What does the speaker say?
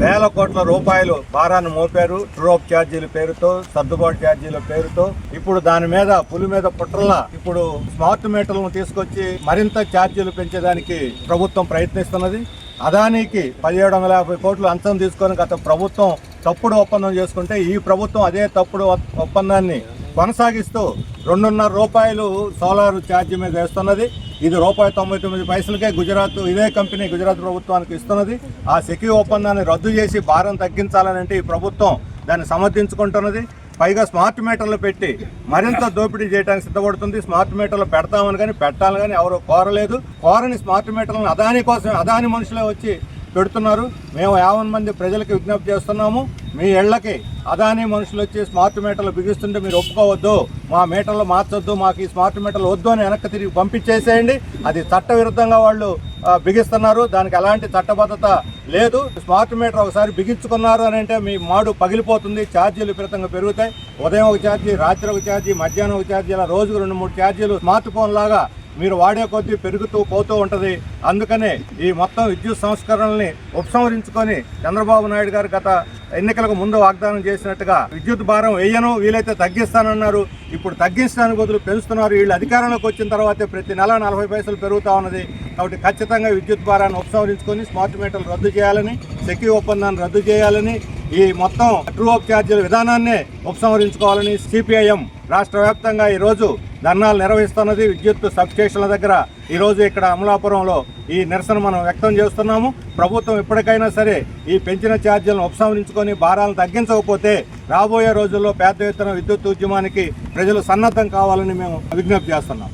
వేల కోట్ల రూపాయలు భారాన్ని మోపారు. ట్రోప్ ఛార్జీల పేరుతో సర్దుబాటు ఛార్జీల పేరుతో. ఇప్పుడు దాని మీద పులి మీద పుట్రలా ఇప్పుడు స్మార్ట్ మీటర్లను తీసుకొచ్చి మరింత ఛార్జీలు పెంచేదానికి ప్రభుత్వం ప్రయత్నిస్తున్నది. అదానికి పదిహేడు వందల యాభై కోట్లు అంచం తీసుకొని గత ప్రభుత్వం తప్పుడు ఒప్పందం చేసుకుంటే ఈ ప్రభుత్వం అదే తప్పుడు ఒప్పందాన్ని కొనసాగిస్తూ రెండున్నర రూపాయలు సోలార్ ఛార్జ్ మీద వేస్తున్నది. ఇది రూపాయి తొంభై తొమ్మిది పైసలకే గుజరాత్ ఇదే కంపెనీ గుజరాత్ ప్రభుత్వానికి ఇస్తున్నది. ఆ సెక్యూ ఒప్పందాన్ని రద్దు చేసి భారం తగ్గించాలని అంటే ఈ ప్రభుత్వం దాన్ని సమర్థించుకుంటున్నది. పైగా స్మార్ట్ మీటర్లు పెట్టి మరింత దోపిడీ చేయడానికి సిద్ధపడుతుంది. స్మార్ట్ మీటర్లు పెడతామని కానీ పెట్టాలని కానీ ఎవరు కోరలేదు. కోరని స్మార్ట్ మీటర్లను అదాని కోసం అదాని మనుషులే వచ్చి పెడుతున్నారు. మేము యాభై మంది ప్రజలకు విజ్ఞప్తి చేస్తున్నాము. మీ ఇళ్ళకి అదాని మనుషులు వచ్చి స్మార్ట్ మీటర్లు బిగిస్తుంటే మీరు ఒప్పుకోవద్దు. మా మీటర్లు మార్చొద్దు. మాకు ఈ స్మార్ట్ మీటర్లు వద్దు అని వెనక్కి తిరిగి పంపించేసేయండి. అది చట్టవిరుద్ధంగా వాళ్ళు బిగిస్తున్నారు. దానికి ఎలాంటి చట్టబద్ధత లేదు. స్మార్ట్ మీటర్ ఒకసారి బిగించుకున్నారు అని అంటే మీ మాడు పగిలిపోతుంది. ఛార్జీలు విపరీతంగా పెరుగుతాయి. ఉదయం ఒక ఛార్జీ రాత్రి ఒక ఛార్జీ మధ్యాహ్నం ఒక ఛార్జీ ఇలా రోజుకు రెండు మూడు ఛార్జీలు స్మార్ట్ ఫోన్ లాగా మీరు వాడే కొద్దీ పెరుగుతూ పోతూ ఉంటుంది. అందుకనే ఈ మొత్తం విద్యుత్ సంస్కరణల్ని ఉపసంహరించుకొని చంద్రబాబు నాయుడు గారు గత ఎన్నికలకు ముందు వాగ్దానం చేసినట్టుగా విద్యుత్ భారం వేయను వీలైతే తగ్గిస్తానన్నారు. ఇప్పుడు తగ్గించడానికి బదులు పెంచుతున్నారు. వీళ్ళు అధికారంలోకి వచ్చిన తర్వాతే ప్రతి నెల నలభై పైసలు పెరుగుతూ ఉన్నది. కాబట్టి ఖచ్చితంగా విద్యుత్ భారాన్ని ఉపసంహరించుకొని స్మార్ట్ మీటర్లు రద్దు చేయాలని సెక్యూ ఒప్పందాన్ని రద్దు చేయాలని ఈ మొత్తం ట్రూ ఆఫ్ ఛార్జీల విధానాన్ని ఉపసంహరించుకోవాలని సిపిఐఎం రాష్ట్ర వ్యాప్తంగా ఈరోజు ధర్నాలు నిర్వహిస్తున్నది విద్యుత్ సబ్స్టేషన్ల దగ్గర. ఈరోజు ఇక్కడ అమలాపురంలో ఈ నిరసన మనం వ్యక్తం చేస్తున్నాము. ప్రభుత్వం ఎప్పటికైనా సరే ఈ పెంచిన ఛార్జీలను ఉపసంహరించుకొని భారాలను తగ్గించకపోతే రాబోయే రోజుల్లో పెద్ద ఎత్తున విద్యుత్ ఉద్యమానికి ప్రజలు సన్నద్ధం కావాలని మేము విజ్ఞప్తి చేస్తున్నాం.